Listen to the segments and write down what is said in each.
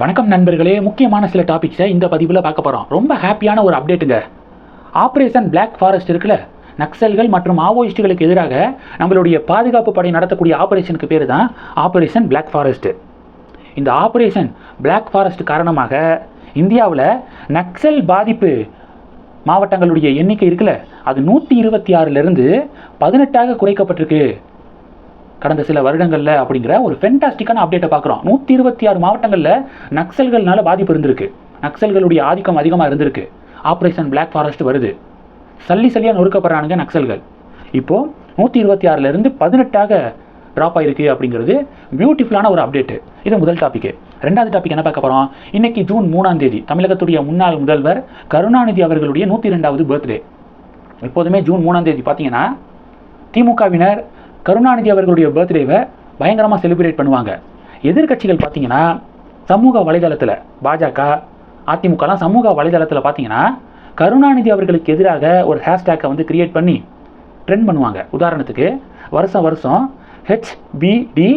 வணக்கம் நண்பர்களே. முக்கியமான சில டாபிக்ஸை இந்த பதிவில் பார்க்க போகிறோம் ரொம்ப ஹாப்பியான ஒரு அப்டேட்டுங்க ஆப்ரேஷன் பிளாக் ஃபாரஸ்ட் இருக்குல்ல? நக்சல்கள் மற்றும் மாவோயிஸ்டுகளுக்கு எதிராக நம்மளுடைய பாதுகாப்பு படை நடத்தக்கூடிய ஆப்ரேஷனுக்கு பேர் தான் ஆப்ரேஷன் பிளாக் ஃபாரஸ்ட் இந்த ஆப்ரேஷன் பிளாக் ஃபாரஸ்ட் காரணமாக இந்தியாவில் நக்சல் பாதிப்பு மாவட்டங்களுடைய எண்ணிக்கை இருக்குல்ல? அது நூற்றி இருபத்தி ஆறிலிருந்து பதினெட்டாக குறைக்கப்பட்டிருக்கு. கடந்த சில வருடங்களில் அப்படிங்கிற ஒரு ஃபென்டாஸ்டிக்கான அப்டேட்டை பார்க்குறோம். நூற்றி இருபத்தி ஆறு மாவட்டங்களில் நக்சல்கள்னால பாதிப்பு இருந்திருக்கு. நக்சல்களுடைய ஆதிக்கம் அதிகமாக இருந்திருக்கு. ஆப்ரேஷன் பிளாக் ஃபாரஸ்ட் வருது. சல்லி சல்லியாக நொறுக்கப்படுறானுங்க நக்சல்கள். இப்போது நூற்றி இருபத்தி ஆறிலிருந்து பதினெட்டாக ட்ராப் ஆயிருக்கு அப்படிங்கிறது பியூட்டிஃபுல்லான ஒரு அப்டேட்டு இது முதல் டாப்பிக்கு ரெண்டாவது டாபிக் என்ன பார்க்க போகிறோம் இன்னைக்கு ஜூன் மூணாம் தேதி தமிழகத்துடைய முன்னாள் முதல்வர் கருணாநிதி அவர்களுடைய நூற்றி ரெண்டாவது பர்த்டே எப்போதுமே ஜூன் மூணாம் தேதி பார்த்தீங்கன்னா திமுகவினர் கருணாநிதி அவர்களுடைய பர்த்டேவை பயங்கரமாக செலிப்ரேட் பண்ணுவாங்க. எதிர்க்கட்சிகள் பார்த்தீங்கன்னா சமூக வலைதளத்தில் பாஜக அதிமுகலாம் சமூக வலைதளத்தில் பார்த்தீங்கன்னா கருணாநிதி அவர்களுக்கு எதிராக ஒரு ஹேஷ்டேக்கை வந்து கிரியேட் பண்ணி ட்ரெண்ட் பண்ணுவாங்க. உதாரணத்துக்கு வருஷம் வருஷம் ஹெச்பிடி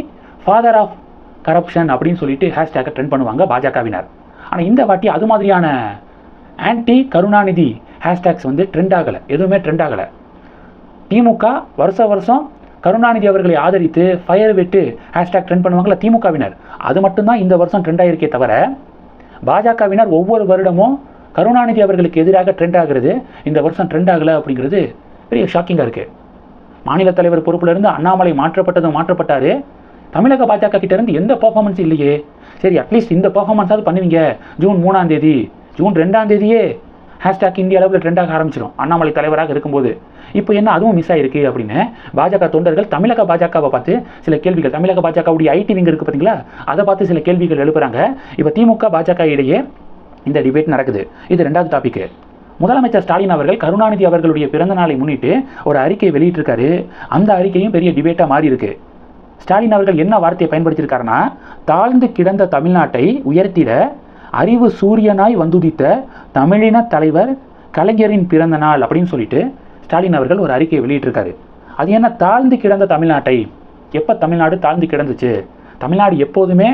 ஃபாதர் ஆஃப் கரப்ஷன் அப்படின்னு சொல்லிட்டு ஹேஷ்டேக்கை ட்ரெண்ட் பண்ணுவாங்க பாஜகவினர். ஆனால் இந்த வாட்டி அது மாதிரியான ஆன்டி கருணாநிதி ஹேஷ்டேக்ஸ் வந்து ட்ரெண்ட் ஆகலை. எதுவுமே ட்ரெண்ட் ஆகலை. திமுக வருஷ வருஷம் கருணாநிதி அவர்களை ஆதரித்து ஃபயர் விட்டு ஹேஷ்டேக் ட்ரெண்ட் பண்ணுவாங்களா திமுகவினர். அது மட்டும்தான் இந்த வருஷம் ட்ரெண்ட் ஆகிருக்கே தவிர பாஜகவினர் ஒவ்வொரு வருடமும் கருணாநிதி அவர்களுக்கு எதிராக ட்ரெண்ட் ஆகிறது இந்த வருஷம் ட்ரெண்ட் ஆகலை அப்படிங்கிறது பெரிய ஷாக்கிங்காக இருக்குது மாநில தலைவர் பொறுப்பிலிருந்து அண்ணாமலை மாற்றப்பட்டதும் மாற்றப்பட்டார். தமிழக பாஜக கிட்டேருந்து எந்த பெர்ஃபார்மன்ஸ் இல்லையே. சரி அட்லீஸ்ட் இந்த பர்ஃபார்மன்ஸாவது பண்ணுவீங்க. ஜூன் மூணாம் தேதி ஜூன் ரெண்டாம் தேதியே ஹேஷ்டாக் இந்திய அளவில் ட்ரெண்டாக ஆரம்பிச்சிடும் அண்ணாமலை தலைவராக இருக்கும்போது. இப்போ என்ன அதுவும் மிஸ் ஆயிருக்கு அப்படின்னு பாஜக தொண்டர்கள் தமிழக பாஜகவை பார்த்து சில கேள்விகள். தமிழக பாஜகவுடைய ஐடி விங் இருக்குது பார்த்தீங்களா? அதை பார்த்து சில கேள்விகள் எழுப்புறாங்க. இப்போ திமுக பாஜக இடையே இந்த டிபேட் நடக்குது. இது ரெண்டாவது டாபிக் முதலமைச்சர் ஸ்டாலின் அவர்கள் கருணாநிதி அவர்களுடைய பிறந்த நாளை முன்னிட்டு ஒரு அறிக்கை வெளியிட்டிருக்காரு. அந்த அறிக்கையும் பெரிய டிபேட்டாக மாறி இருக்கு ஸ்டாலின் அவர்கள் என்ன வார்த்தையை பயன்படுத்தியிருக்காருன்னா தாழ்ந்து கிடந்த தமிழ்நாட்டை உயர்த்திட அறிவு சூரியனாய் வந்துதித்த தமிழின தலைவர் கலைஞரின் பிறந்த நாள் அப்படின்னு சொல்லிட்டு ஸ்டாலின் அவர்கள் ஒரு அறிக்கையை வெளியிட்டிருக்காரு. அது என்ன தாழ்ந்து கிடந்த தமிழ்நாட்டை? எப்போ தமிழ்நாடு தாழ்ந்து கிடந்துச்சு? தமிழ்நாடு எப்போதுமே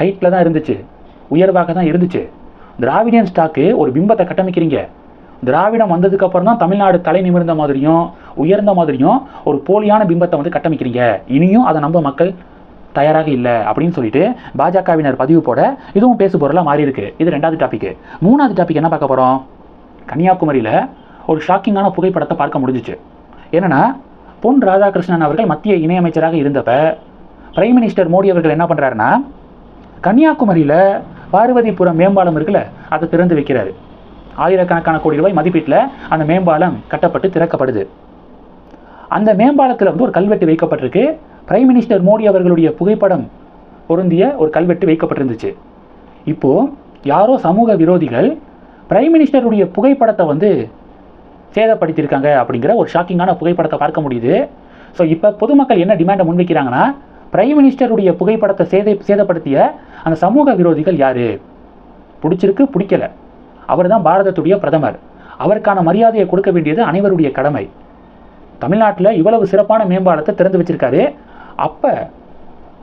ஹைட்டில் தான் இருந்துச்சு. உயர்வாக தான் இருந்துச்சு. திராவிடியன் ஸ்டாக்கு ஒரு பிம்பத்தை கட்டமைக்கிறீங்க. திராவிடம் வந்ததுக்கப்புறம் தான் தமிழ்நாடு தலை நிமிர்ந்த மாதிரியும் உயர்ந்த மாதிரியும் ஒரு போலியான பிம்பத்தை வந்து கட்டமைக்கிறீங்க. இனியும் அதை நம்ப மக்கள் தயாராக இல்லை அப்படின்னு சொல்லிட்டு பாஜகவினர் பதிவு போட இதுவும் பேசு பொருளாக மாறி இருக்கு இது ரெண்டாவது டாபிக் மூணாவது டாபிக் என்ன பார்க்க போகிறோம் கன்னியாகுமரியில் ஒரு ஷாக்கிங்கான புகைப்படத்தை பார்க்க முடிஞ்சிச்சு. என்னன்னா பொன் ராதாகிருஷ்ணன் அவர்கள் மத்திய இணையமைச்சராக இருந்தப்ப பிரைம் மினிஸ்டர் மோடி அவர்கள் என்ன பண்ணுறாருன்னா கன்னியாகுமரியில் பார்வதிபுரம் மேம்பாலம் இருக்குல்ல அதை திறந்து வைக்கிறாரு. ஆயிரக்கணக்கான கோடி ரூபாய் மதிப்பீட்டில் அந்த மேம்பாலம் கட்டப்பட்டு திறக்கப்படுது. அந்த மேம்பாலத்தில் வந்து ஒரு கல்வெட்டு வைக்கப்பட்டிருக்கு. பிரைம் மினிஸ்டர் மோடி அவர்களுடைய புகைப்படம் பொருந்திய ஒரு கல்வெட்டு வைக்கப்பட்டிருந்துச்சு. இப்போது யாரோ சமூக விரோதிகள் பிரைம் மினிஸ்டருடைய புகைப்படத்தை வந்து சேதப்படுத்தியிருக்காங்க அப்படிங்கிற ஒரு ஷாக்கிங்கான புகைப்படத்தை பார்க்க முடியுது. ஸோ இப்போ பொதுமக்கள் என்ன டிமாண்டை முன்வைக்கிறாங்கன்னா பிரைம் மினிஸ்டருடைய புகைப்படத்தை சேதை சேதப்படுத்திய அந்த சமூக விரோதிகள் யார்? பிடிச்சிருக்கு பிடிக்கல. அவர் தான் பாரதத்துடைய பிரதமர். அவருக்கான மரியாதையை கொடுக்க வேண்டியது அனைவருடைய கடமை. தமிழ்நாட்டில் இவ்வளவு சிறப்பான மேம்பாலத்தை திறந்து வச்சிருக்காரு. அப்போ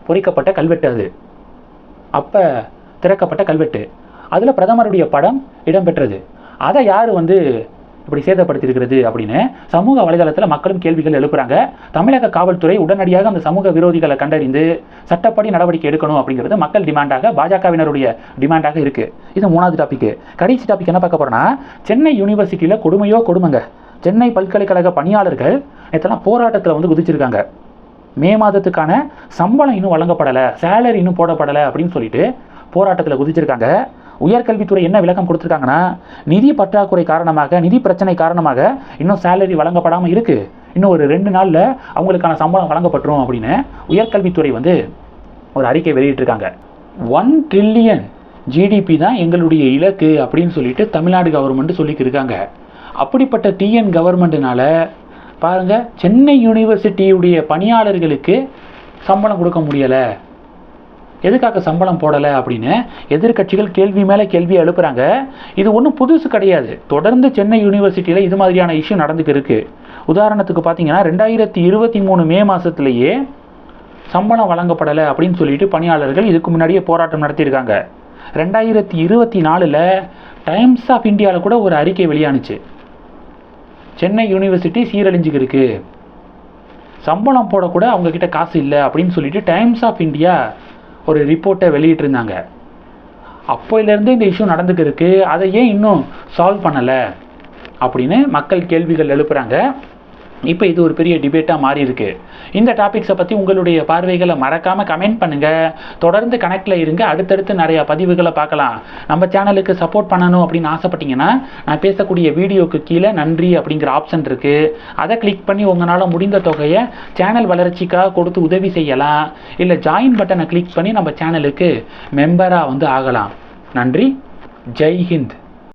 பொறிக்கப்பட்ட கல்வெட்டு அது. அப்போ திறக்கப்பட்ட கல்வெட்டு. அதில் பிரதமருடைய படம் இடம்பெற்றது. அதை யார் வந்து இப்படி சேதப்படுத்தியிருக்கிறது அப்படின்னு சமூக வலைதளத்தில் மக்களும் கேள்விகள் எழுப்புறாங்க. தமிழக காவல்துறை உடனடியாக அந்த சமூக விரோதிகளை கண்டறிந்து சட்டப்படி நடவடிக்கை எடுக்கணும் அப்படிங்கிறது மக்கள் டிமாண்டாக பாஜகவினருடைய டிமாண்டாக இருக்கு. இது மூணாவது டாபிக் கடைசி டாபிக் என்ன பார்க்க போறோம்னா சென்னை யூனிவர்சிட்டியில் கொடுமையோ கொடுமைங்க. சென்னை பல்கலைக்கழக பணியாளர்கள் நேற்றெல்லாம் போராட்டத்தில் வந்து குதிச்சிருக்காங்க. மே மாதத்துக்கான சம்பளம் இன்னும் வழங்கப்படலை சேலரி இன்னும் போடப்படலை அப்படின்னு சொல்லிட்டு போராட்டத்தில் குதிச்சிருக்காங்க. உயர்கல்வித்துறை என்ன விளக்கம் கொடுத்துருக்காங்கன்னா நிதி பற்றாக்குறை காரணமாக நிதி பிரச்சனை காரணமாக இன்னும் சேலரி வழங்கப்படாமல் இருக்கு. இன்னும் ஒரு ரெண்டு நாளில் அவங்களுக்கான சம்பளம் வழங்கப்பட்டுரும் அப்படின்னு உயர்கல்வித்துறை வந்து ஒரு அறிக்கை வெளியிட்டிருக்காங்க. ஒன் ட்ரில்லியன் ஜிடிபி தான் எங்களுடைய இலக்கு அப்படின்னு சொல்லிட்டு தமிழ்நாடு கவர்மெண்ட் சொல்லிக்கிருக்காங்க அப்படிப்பட்ட டிஎன் கவர்மெண்ட்டுனால பாருங்கள் சென்னை யூனிவர்சிட்டியுடைய பணியாளர்களுக்கு சம்பளம் கொடுக்க முடியலை. எதுக்காக சம்பளம் போடலை அப்படின்னு எதிர்க்கட்சிகள் கேள்வி மேலே கேள்வி எழுப்புறாங்க. இது ஒன்றும் புதுசு கிடையாது. தொடர்ந்து சென்னை யூனிவர்சிட்டியில் இது மாதிரியான இஷ்யூ நடந்துட்டு இருக்கு. உதாரணத்துக்கு பார்த்தீங்கன்னா ரெண்டாயிரத்தி இருபத்தி மூணு மே மாதத்துலேயே சம்பளம் வழங்கப்படலை அப்படின்னு சொல்லிட்டு பணியாளர்கள் இதுக்கு முன்னாடியே போராட்டம் நடத்தியிருக்காங்க. ரெண்டாயிரத்தி இருபத்தி நாலில் டைம்ஸ் ஆஃப் இந்தியாவில் கூட ஒரு அறிக்கை வெளியானுச்சு. சென்னை யூனிவர்சிட்டி சீரழிஞ்சுக்கிருக்கு சம்பளம் போடக்கூட அவங்கக்கிட்ட காசு இல்லை அப்படின்னு சொல்லிட்டு டைம்ஸ் ஆஃப் இந்தியா ஒரு ரிப்போர்ட்டை வெளியிட்டிருந்தாங்க. அப்போயிலேருந்து இந்த இஷ்யூ நடந்துக்கிருக்கு. அதை ஏன் இன்னும் சால்வ் பண்ணலை? அப்படின்னு மக்கள் கேள்விகள் எழுப்புகிறாங்க இப்போ இது ஒரு பெரிய டிபேட்டாக மாறி இருக்கு. இந்த டாபிக்ஸை பற்றி உங்களுடைய பார்வைகளை மறக்காமல் கமெண்ட் பண்ணுங்கள் தொடர்ந்து கனெக்டில் இருங்க. அடுத்தடுத்து நிறைய பதிவுகளை பார்க்கலாம். நம்ம சேனலுக்கு சப்போர்ட் பண்ணணும் அப்படின்னு ஆசைப்பட்டீங்கன்னா நான் பேசக்கூடிய வீடியோக்கு கீழே நன்றி அப்படிங்கிற ஆப்ஷன் இருக்குது அதை கிளிக் பண்ணி உங்களால் முடிந்த தொகையை சேனல் வளர்ச்சிக்காக கொடுத்து உதவி செய்யலாம். இல்லை ஜாயின் பட்டனை கிளிக் பண்ணி நம்ம சேனலுக்கு மெம்பராக வந்து ஆகலாம். நன்றி. ஜெய் ஹிந்த்.